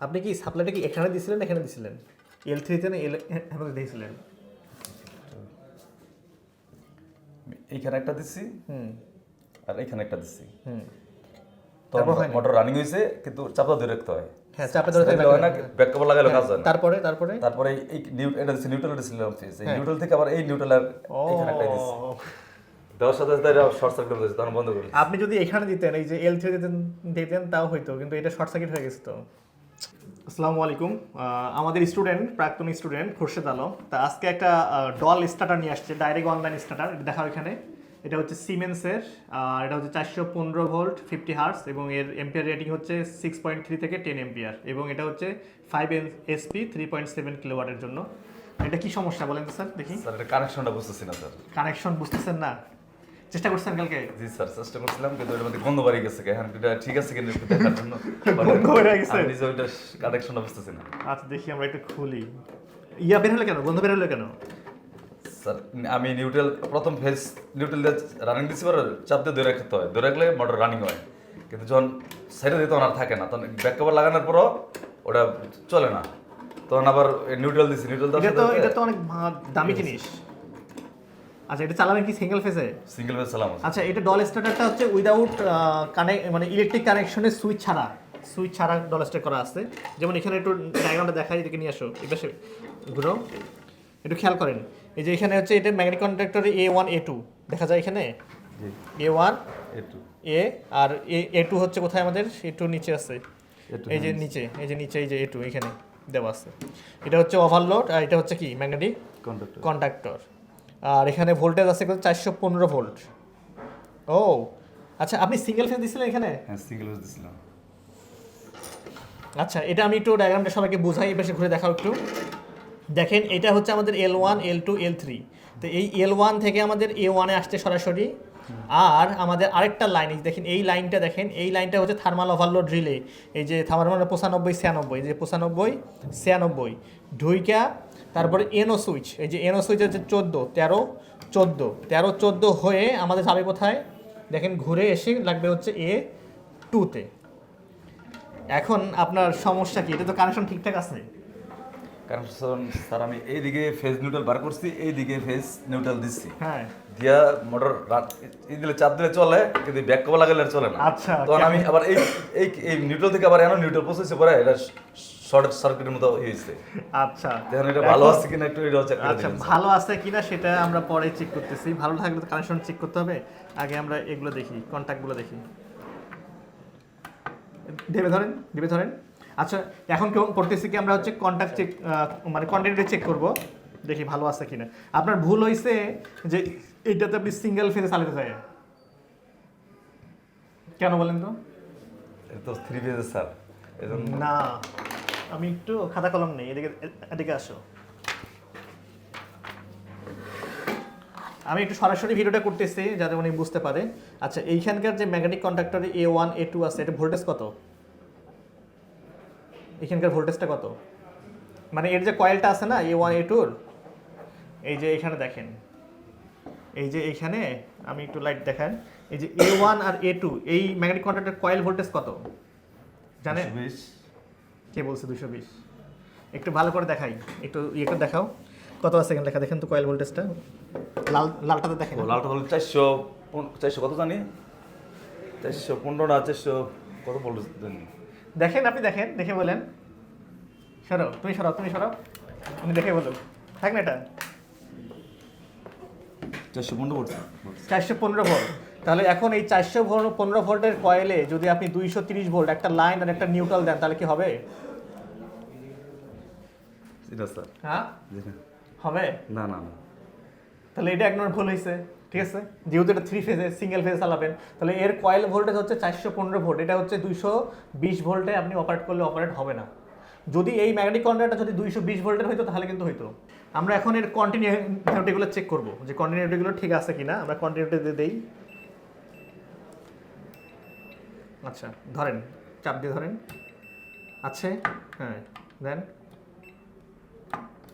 আপনি কি সাপ্লাইটা কি এখানে দিছিলেন এখানে দিছিলেন? এল থ্রিতে না এল এখানে দিয়েছিলেন? এইখানে একটা দিচ্ছি হুম। আর এইখানে একটা দিচ্ছি হুম। তারপর মোটর রানিং কিন্তু চাপা ধরে রাখতে হয়। হ্যাঁ চাপে ধরে সেটা হয় না ব্যাক কভার লাগালে কাজ হয় তারপরে তারপরে? তারপরে এই- এই এটা দিচ্ছি নিউট্রাল দিচ্ছিলাম ফিস এই হ্যাঁ। নিউট্রাল থেকে আবার এই নিউট্রাল আর এখানে একটা দিচ্ছি দেওয়ার সাথে সাথে শর্ট সার্কিট হয়েছে তখন বন্ধ করি আপনি যদি এখানে দিতেন এই যে এল থ্রি দিতেন দিতেন তাও হইতো কিন্তু এটা শর্ট সার্কিট হয়ে গেছে তো। আসসালামু আলাইকুম। আমাদের স্টুডেন্ট প্রাক্তন স্টুডেন্ট খোরশেদ আলম তা আজকে একটা ডল স্টার্টার নিয়ে আসছে ডাইরেক্ট অনলাইন স্টার্টার এটা দেখাও এখানে। এটা হচ্ছে সিমেন্সের আর এটা হচ্ছে চারশো পনেরো ভোল্ট ফিফটি হার্স এবং এর এম্পিয়ার রেটিং হচ্ছে সিক্স পয়েন্ট থ্রি থেকে টেন এম্পিয়ার এবং এটা হচ্ছে five HP three point seven কিলোওয়াটের জন্য। এটা কি সমস্যা বলেন তো স্যার দেখি। স্যার এটা কানেকশনটা বুঝতেছি না স্যার। কানেকশন বুঝতেছেন না? চেষ্টা করছেন কালকে। জি স্যার চেষ্টা করছিলাম কিন্তু মধ্যে গন্ধ বাড়ি গেছে এটা ঠিক আছে কিনা একটু দেখার জন্য। গন্ধ বেরিয়ে গেছে? নিজে ওইটা কানেকশনটা বুঝতেছি না আচ্ছা দেখি আমরা একটু খুলি। ইয়া বের হলো কেন? বন্ধ বের হলো কেন? স্যার আমি নিউট্রাল প্রথম ফেজ নিউট্রাল রানিং দিচ্ছি পরে চাপ দিয়ে ধরে রাখতে হয়। ধরে রাখলে মোটর রানিং হয়। কিন্তু যখন সাইডে দিতে আর থাকে না। তখন ব্যাক কভার লাগানোর পরও ওটা চলে না। তখন আবার নিউট্রাল দিচ্ছি নিউট্রাল এটা তো এটা তো অনেক দামি জিনিস। আচ্ছা এটা চালাবেন কি সিঙ্গেল ফেজে সিঙ্গেল ফেজ চালাম আচ্ছা এটা ডল স্টার্টারটা হচ্ছে উইদাউট কানেক্ট মানে ইলেকট্রিক কানেকশনের সুইচ ছাড়া সুইচ ছাড়া ডল স্টার্ট করা আছে। যেমন এখানে একটু ডায়াগ্রামটা দেখাই এদিকে নিয়ে আসো। পাশে ঘুরো। একটু খেয়াল করেন। এই যে এখানে হচ্ছে এটা ম্যাগনেটিক কন্ট্রাক্টরে এ ওয়ান এ টু দেখা যায় এখানে? এ ওয়ান একটু এ আর এ এ টু হচ্ছে কোথায় আমাদের? এ টু নিচে আছে। এই যে নিচে এই যে নিচে এই যে এ টু এখানে দেওয়া আছে। এটা হচ্ছে ওভারলোড আর এটা হচ্ছে কি? ম্যাগনেটিক কন্ট্রাক্টর আর এখানে ভোল্টেজ আছে চারশো পনেরো ভোল্ট ও আচ্ছা আপনি সিঙ্গেল ফেজ দিছিলেন এখানে? হ্যাঁ সিঙ্গেল ফেজ দিছিলাম। আচ্ছা এটা আমি একটু ডায়াগ্রামটা সবাইকে বোঝাই এই পাশে ঘুরে দেখাও একটু। দেখেন এটা হচ্ছে আমাদের L one L two L three তো এই এল ওয়ান থেকে আমাদের এ ওয়ানে আসছে সরাসরি। আর আমাদের আরেকটা লাইন দেখেন এই লাইনটা দেখেন এই লাইনটা হচ্ছে থার্মাল ওভারলোড রিলে এই যে থার্মাল পঁচানব্বই ছিয়ানব্বই এই যে পঁচানব্বই ছিয়ানব্বই। ঢুইকা তারপরে এনও সুইচ এই যে এনও সুইচ হচ্ছে চোদ্দ তেরো চোদ্দ তেরো চোদ্দ হয়ে আমাদের যাবে কোথায়? দেখেন ঘুরে এসে লাগবে হচ্ছে এ টুতে এখন আপনার সমস্যা কি? এটা তো কানেকশন ঠিকঠাক আছে? কারণ স্যার আমি এইদিকে ফেজ নিউট্রাল বার করছি এইদিকে ফেজ নিউট্রাল দিচ্ছি। হ্যাঁ। দিয়া মোটর এই দিলে চাপ দিলে চলে কিন্তু ব্যাক কভার লাগালে চলে না। আচ্ছা, তখন আমি আবার এই এই নিউট্রাল থেকে আবার এমন নিউট্রাল প্রসেস পরে এটা শর্ট সার্কিটের মতো হয়েছে আচ্ছা। দেখেন এটা ভালো আছে কিনা একটু এটা চেক করে আচ্ছা ভালো আছে কিনা সেটা আমরা পরে চেক করতেছি। ভালো থাকলে তো কানেকশন চেক করতে হবে। আগে আমরা এগুলো দেখি কন্ট্যাক্টগুলো দেখি। ভেবে ধরেন ভেবে ধরেন। আচ্ছা এখন কেউ করতেছি কি আমরা হচ্ছে কন্ট্যাক্ট চেক মানে কন্টিনিউটি চেক করব? দেখি ভালো আছে কিনা। আপনার ভুল হয়েছে যে এইটাতে আপনি সিঙ্গেল ফেজে চালাতে চাই কেন বলেন তো? এটা তো থ্রি ফেজ স্যার। না। আমি একটু খাতা কলম নেই, এদিকে এদিকে আসো। আমি একটু সরাসরি ভিডিওটা করতেছি যাতে উনি বুঝতে পারে। আচ্ছা এইখানকার যে ম্যাগনেটিক কন্ডাক্টরে এ ওয়ান এ টু আছে, এটা ভোল্টেজ কত? এখানকার ভোল্টেজটা কত? মানে এর যে কয়েলটা আছে না এ ওয়ান এ টুর এই যে এখানে দেখেন। এই যে এইখানে আমি একটু লাইট দেখান এই যে এ ওয়ান আর এ টু এই ম্যাগনেটিক কন্ডাক্টর কয়েল ভোল্টেজ কত? জানেন? কে বলছে দুশো বিশ? একটু ভালো করে দেখাই একটু ইয়ে করে দেখাও। কত আছে এখানে লেখা? দেখেন তো কয়েল ভোল্টেজটা। লাল লালটাতে দেখেন। লালটা হলো চারশো চারশো কত জানি? চারশো পনেরো না চারশো কত জানি? দেখেন আপনি দেখেন দেখে বলেন। সরো তুমি সরাও তুমি সরাও তুমি দেখে বলো থাক না এটা। চারশো পনেরো পড়ছে চারশো পনেরো ভোল্ট। তাহলে এখন এই চারশো পনেরো ভোল্টের কয়েলে যদি আপনি দুইশো তিরিশ ভোল্ট একটা লাইন আর একটা নিউট্রাল দেন তাহলে কি হবে? এটা স্যার। হ্যাঁ? হবে? না না না। তাহলে এটা এক নম্বর ভুল হয়েছে ঠিক আছে? যেহেতু এটা থ্রি ফেজে সিঙ্গেল ফেজে চালাবেন তাহলে এর কয়েল ভোল্টেজ হচ্ছে চারশো পনেরো ভোল্ট এটা হচ্ছে দুইশো বিশ ভোল্টে আপনি অপারেট করলে অপারেট হবে না। যদি এই ম্যাগনেটিক কন্ট্রাক্টটা যদি দুইশো বিশ ভোল্টের হইতো তাহলে কিন্তু হইতো। আমরা এখন এর কন্টিনিউটিগুলো চেক করব যে কন্টিনিউটিগুলো ঠিক আছে কিনা। আমরা কন্টিনিউটি দিয়ে দেই। আচ্ছা ধরেন চাপ দিয়ে ধরেন। আছে? হ্যাঁ দেন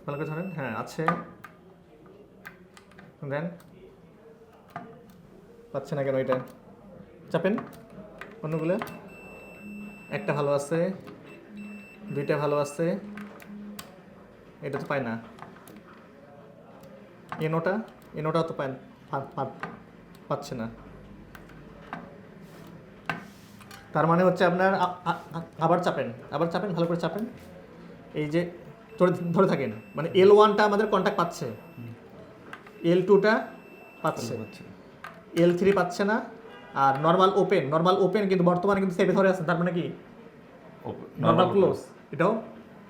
ভালো ধরেন। হ্যাঁ আছে। দেন। পাচ্ছে না কেন এটা? চাপেন। অন্যগুলো। একটা ভালো আছে। দুইটা ভালো আছে। এটা তো পায় না। এনোটা এনোটাও তো পায় পাচ্ছে না। তার মানে হচ্ছে আপনার আবার চাপেন। আবার চাপেন, ভালো করে চাপেন। এই যে ধরে ধরে থাকেন মানে এল ওয়ানটা আমাদের কন্ট্যাক্ট পাচ্ছে। এল টুটা পাচ্ছে। এল থ্রি পাচ্ছে না। আর নর্মাল ওপেন নর্মাল ওপেন কিন্তু বর্তমানে কিন্তু সেভে ধরে আছে তার মানে কি? নর্মাল ক্লোজ এটাও?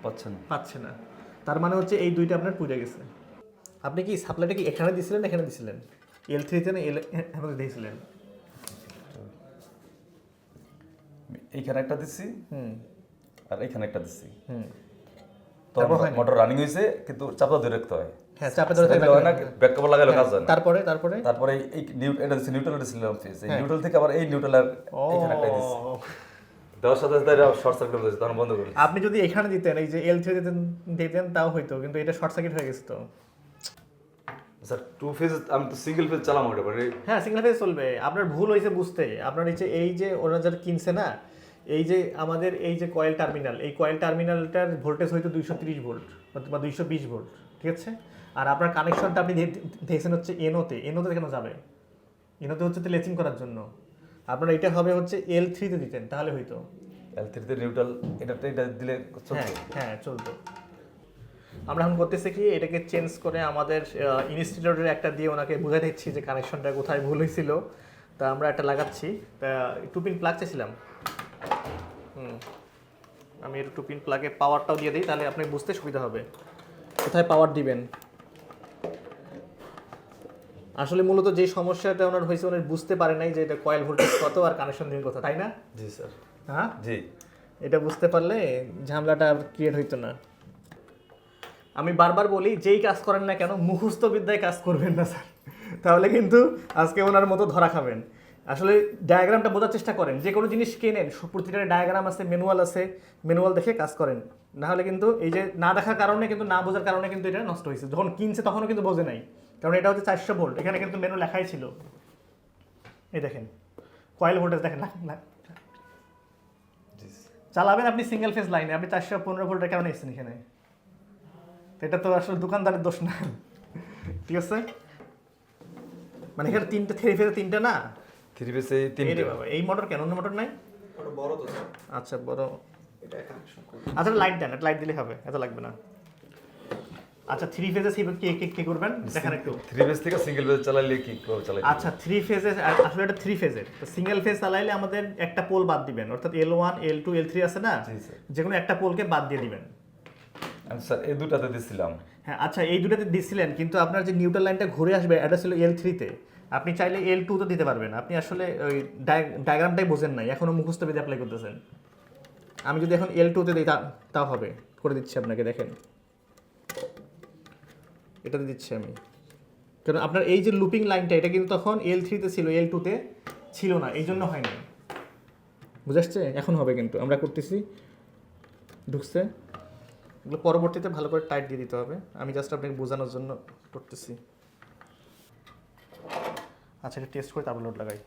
পাচ্ছেন না। পাচ্ছে না। তার মানে হচ্ছে এই দুইটা আপনার পুড়ে গেছে। আপনি কি সাপ্লাইটা কি এখানে দিছিলেন না এখানে দিছিলেন? এল থ্রিতে না এল এখানে দিয়েছিলেন। এইখানে একটা দিচ্ছি হুম। আর এখানে একটা দিচ্ছি হুম? মোটর রানিং হয়েছে কিন্তু চাপা ধরে রাখতে হয়। হ্যাঁ চাপে ধরে হয় না ব্যাক কভার লাগালে কাজ হয় তারপরে তারপরে? তারপরে এই এটা দিচ্ছি নিউট্রাল দিচ্ছিলাম ফেস এই হ্যাঁ। নিউট্রাল থেকে আবার এই নিউট্রাল ও এখানে একটা দিচ্ছি দেওয়ার সাথে সাথে শর্ট সার্কিট হয়েছে তখন বন্ধ করে আপনি যদি এখানে দিতেন এই যে এল থ্রি দিতেন দিতেন তাও হইতো কিন্তু এটা শর্ট সার্কিট হয়ে গেছে তো। স্যার টু ফেজ আমি তো সিঙ্গেল ফেজ চালাম ওটা মানে হ্যাঁ সিঙ্গেল ফেজ চলবে। আপনার ভুল হয়েছে বুঝতে। আপনার এই যে এই যে ওরা যারা কিনছে না এই যে আমাদের এই যে কয়েল টার্মিনাল এই কয়েল টার্মিনালটার ভোল্টেজ হয়তো দুইশো তিরিশ ভোল্ট বা দুইশো বিশ ভোল্ট ঠিক আছে? আর আপনার কানেকশনটা আপনি দেখছেন হচ্ছে এনোতে এনোতে কেন যাবে? এনোতে হচ্ছে তো লেচিং করার জন্য। আপনার এটা হবে হচ্ছে এল থ্রিতে দিতেন তাহলে হইতো। এল থ্রিতে নিউট্রাল এটাতে এটা দিলে হ্যাঁ হ্যাঁ চলতো। আমরা এখন করতেছি কি এটাকে চেঞ্জ করে আমাদের ইনস্টিটিউটের একটা দিয়ে ওনাকে বুঝাই দিচ্ছি যে কানেকশনটা কোথায় ভুল হয়েছিল তা আমরা একটা লাগাচ্ছি। তা টু পিন প্লাগ চেয়েছিলাম হুম আমি একটু টু পিন প্লাগে পাওয়ারটাও দিয়ে দিই তাহলে আপনি বুঝতে সুবিধা হবে। কোথায় পাওয়ার দিবেন? আসলে মূলত যে সমস্যাটা ওনার হয়েছে ওনার বুঝতে পারে নাই যে এটা কয়েল ভোল্টেজ কত আর কানেকশন দিন কোথা তাই না? জি স্যার। হ্যাঁ? জি। এটা বুঝতে পারলে ঝামেলাটা আর ক্রিয়েট হইতো না। আমি বারবার বলি যেই কাজ করেন না কেন মুখস্থ বিদ্যায় কাজ করবেন না স্যার। তাহলে কিন্তু আজকে ওনার মতো ধরা খাবেন। আসলে ডায়াগ্রামটা বোঝার চেষ্টা করেন, যে কোনো জিনিস কেনেন প্রতিটা ডায়াগ্রাম আছে ম্যানুয়াল আছে ম্যানুয়াল দেখে কাজ করেন। না হলে কিন্তু এই যে না দেখার কারণে কিন্তু, না বোঝার কারণে কিন্তু এটা নষ্ট হয়েছে। যখন কিনছে তখনও কিন্তু বোঝে নাই। কারণ এটা হচ্ছে চারশো ভোল্ট এখানে কিন্তু মেনু লেখাই ছিল। এই দেখেন কয়েল ভোল্টেজ দেখেন চালাবেন আপনি সিঙ্গেল ফেজ লাইনে আপনি চারশো পনেরো ভোল্টের কারণে এসেছেন এখানে। এটা তো আসলে দোকানদারের দোষ না। ঠিক আছে? মানে এখানে তিনটে থ্রি ফেজে তিনটে না? থ্রি ফেজে এই তিনটে বাবা এই মোটর কেন? অন্য মোটর নাই? ওটা বড় তো আচ্ছা বড়। এটা আচ্ছা লাইট দেন লাইট দিলে হবে এত লাগবে না। আচ্ছা থ্রি ফেজে সেই কে কে কে করবেন? দেখেন একটু। থ্রি ফেজ থেকে সিঙ্গেল ফেজ চালাইলে কি করে চালাই আচ্ছা থ্রি ফেজে আসলে এটা থ্রি ফেজের তো সিঙ্গেল ফেজ চালাইলে আমাদের একটা পোল বাদ দিবেন। অর্থাৎ L one L two L three আছে না? জি, স্যার। যে কোনো একটা পোলকে বাদ দিয়ে দিবেন। স্যার এই দুটাতে দিছিলাম। হ্যাঁ আচ্ছা এই দুটাতে দিছিলেন কিন্তু আপনার যে নিউট্রাল লাইনটা ঘুরে আসবে এটা ছিল এল থ্রিতে আপনি চাইলে এল টুতে দিতে পারবেন। আপনি আসলে ওই ডায়াগ্রামটাই বোঝেন নাই এখনও মুখস্থ বিধি অ্যাপ্লাই করতেছেন। আমি যদি এখন এল টুতে দিই, তা- তাও হবে। করে দিচ্ছি আপনাকে, দেখেন। এটাতে দিচ্ছি আমি। কারণ আপনার এই যে লুপিং লাইনটা এটা কিন্তু তখন এল থ্রিতে ছিল এল টুতে ছিল না, এই জন্য হয়নি। বুঝে আসছে? এখন হবে কিন্তু। আমরা করতেছি। ঢুকছে। এগুলো পরবর্তীতে ভালো করে টাইট দিয়ে দিতে হবে। আমি জাস্ট আপনাকে বোঝানোর জন্য করতেছি। আচ্ছা এটা টেস্ট করে তারপর লোড লাগাই।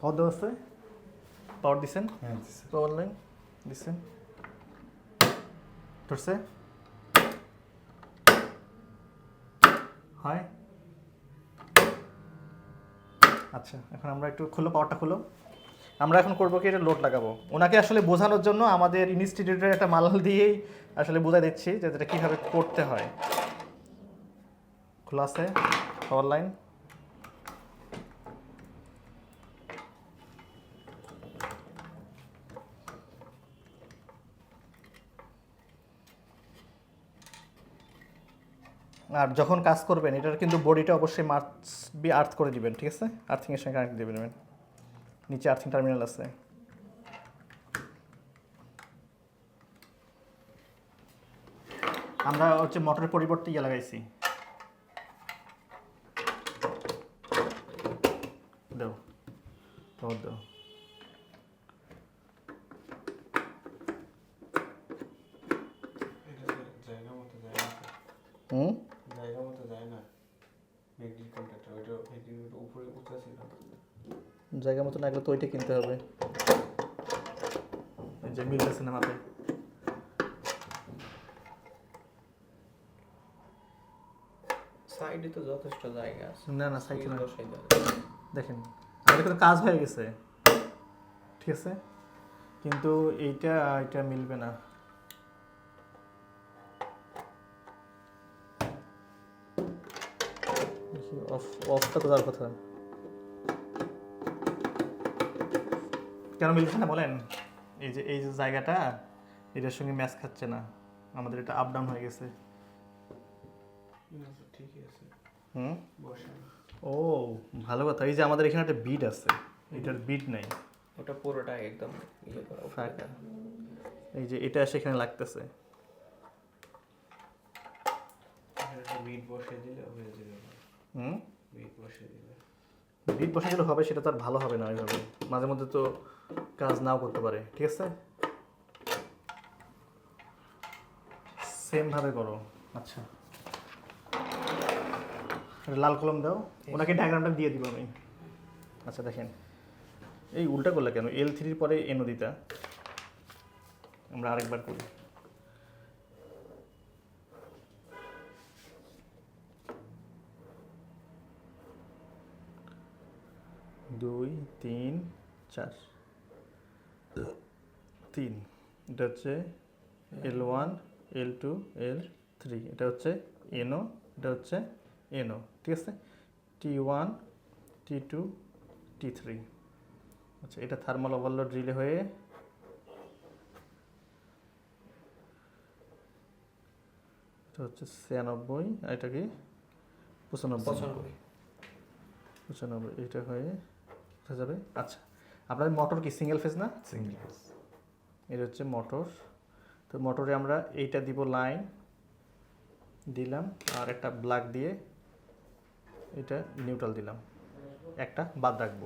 পাওয়ার দেওয়া আছে? পাওয়ার দিছেন? হ্যাঁ পাওয়ার লাইন দিছেন? ধরছে? হয়? আচ্ছা এখন আমরা একটু খুলো পাওয়ারটা খুলো। আমরা এখন করব কি এটা লোড লাগাবো। ওনাকে আসলে বোঝানোর জন্য আমাদের ইনস্টিটিউটের একটা মাল দিয়েই আসলে বোঝাই দিচ্ছি যে এটা কীভাবে করতে হয়। খোলা আছে? পাওয়ার লাইন। আর যখন কাজ করবেন, এটার কিন্তু বডিটা অবশ্যই মার্চ বি আর্থ করে দিবেন, ঠিক আছে? আর্থিংয়ের সঙ্গে কানেক্ট দিয়ে দেবেন নিচে আর্থিং টার্মিনাল আছে। আমরা হচ্ছে মোটরের পরিবর্তে ইয়ে লাগাইছি। দাও পাওয়ার দাও জায়গা মতো যায় না হুম জায়গা মতো যায় না ম্যাগনেট কন্ট্রাক্টর ওইটা ম্যাগনেট উপরে উঁচা ছিল জায়গা মতো লাগলে তো ওইটা কিনতে হবে। যে মিলতেছে না মাপে সাইডে তো যথেষ্ট জায়গা আছে। না না সুইচ বসাই দেখেন আমাদের কিন্তু কাজ হয়ে গেছে। ঠিক আছে? কিন্তু এইটা এটা মিলবে না। অফ অফটা কোথার কথা। কেন মিলছে না বলেন? এই যে এই যে জায়গাটা এটার সঙ্গে ম্যাচ খাচ্ছে না। আমাদের এটা আপ ডাউন হয়ে গেছে। না ঠিকই আছে হুম ও ভালো কথা। এই যে আমাদের এখানে একটা বিট আছে। এটার বিট নাই। ওটা পুরোটা একদম ইয়ে করা এই যে এটা সেখানে লাগতেছে। বিট বসিয়ে দিলে হয়ে যাবে। হুম? বিট বসিয়ে দিলে। বিট বসে গেলে হবে সেটা তো আর ভালো হবে না ওইভাবে। মাঝে মধ্যে তো কাজ নাও করতে পারে ঠিক আছে? সেম ভাবে করো। আচ্ছা। লাল কলম দাও ওনাকে ডায়াগ্রামটা দিয়ে দিব আমি। আচ্ছা দেখেন। এই উল্টা করলে কেন? এল থ্রির পরে এ নদীটা। আমরা আরেকবার করি। দুই তিন চার। তিন। এটা হচ্ছে L one L two L three এটা হচ্ছে এনও এটা হচ্ছে এনও ঠিক আছে? T one T two T three আচ্ছা এটা থার্মাল ওভারলোড রিলে হয়ে এটা হচ্ছে ছিয়ানব্বই আর এটা কি? পঁচানব্বই। পঁচানব্বই। এটা হয়ে কোথায় যাবে? আচ্ছা আপনাদের মোটর কি সিঙ্গেল ফেজ না? সিঙ্গেল ফেস এটা হচ্ছে মোটর তো মোটরে আমরা এইটা দিব লাইন দিলাম আর একটা ব্ল্যাক দিয়ে এটা নিউট্রাল দিলাম। একটা বাদ রাখব।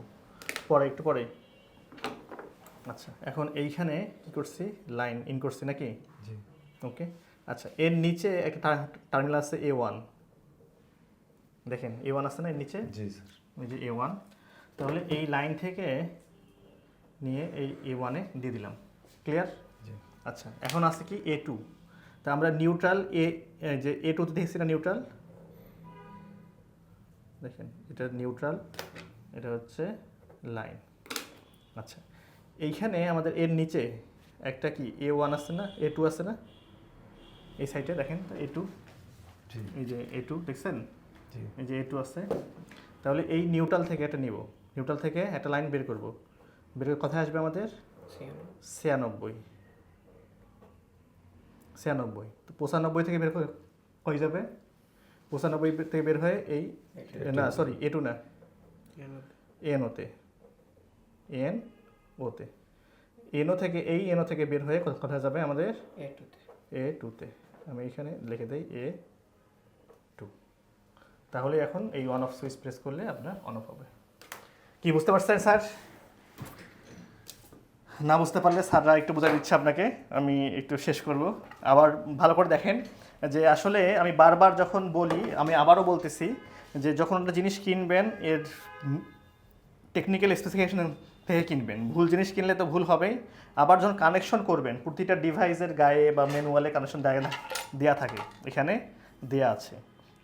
পরে একটু পরে। আচ্ছা এখন এইখানে কি করছি? লাইন ইন করছি নাকি? জি। ওকে আচ্ছা এর নিচে একটা টার্মিনাল আছে এ ওয়ান দেখেন এ ওয়ান আছে না এর নিচে? জি স্যার। ওই যে এ ওয়ান তাহলে এই লাইন থেকে নিয়ে এই এ ওয়ানে দিয়ে দিলাম। ক্লিয়ার জি। আচ্ছা এখন আছে কি এ টু তা আমরা নিউট্রাল এ যে এ টুতে দেখছি না নিউট্রাল দেখেন এটা নিউট্রাল এটা হচ্ছে লাইন আচ্ছা এইখানে আমাদের এর নিচে একটা কি এ ওয়ান আছে না এ টু আছে না? এই সাইডে দেখেন এ টু জি। এই যে এ টু দেখছেন? জি। এই যে এ টু আছে তাহলে এই নিউট্রাল থেকে একটা নিব। নিউট্রাল থেকে একটা লাইন বের করব। বের করে কোথায় আসবে আমাদের? ছিয়ানব্বই। ছিয়ানব্বই। তো পঁচানব্বই থেকে বের হয়ে যাবে? পঁচানব্বই থেকে বের হয়ে এই না সরি এ টু না। এন ওতে এন ওতে এনও থেকে এই এনও থেকে বের হয়ে কোথা- কোথায় যাবে আমাদের? এটুতে এ টুতে আমি এখানে লিখে দেই এ টু তাহলে এখন এই অন অফ সুইচ প্রেস করলে আপনার অন অফ হবে। কি বুঝতে পারছেন স্যার? না বুঝতে পারলে স্যাররা একটু বোঝার দিচ্ছে আপনাকে। আমি একটু শেষ করব। আবার ভালো করে দেখেন। যে আসলে আমি বারবার যখন বলি আমি আবারও বলতেছি যে যখন একটা জিনিস কিনবেন এর টেকনিক্যাল স্পেসিফিকেশন থেকে কিনবেন। ভুল জিনিস কিনলে তো ভুল হবেই। আবার যখন কানেকশন করবেন প্রতিটা ডিভাইসের গায়ে বা ম্যানুয়ালে কানেকশন দেওয়া থাকে এখানে দেয়া আছে।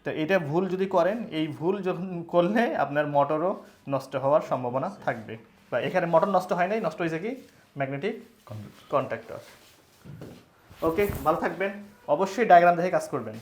তো এটা ভুল যদি করেন এই ভুল যখন করলে আপনার মোটরও নষ্ট হওয়ার সম্ভাবনা থাকবে। বা এখানে মোটর নষ্ট হয় নাই নষ্ট হয়েছে কি? ম্যাগনেটিক কন্ট্রাক্টর ওকে ভালো থাকবেন। অবশ্যই ডায়াগ্রাম দেখে কাজ করবেন।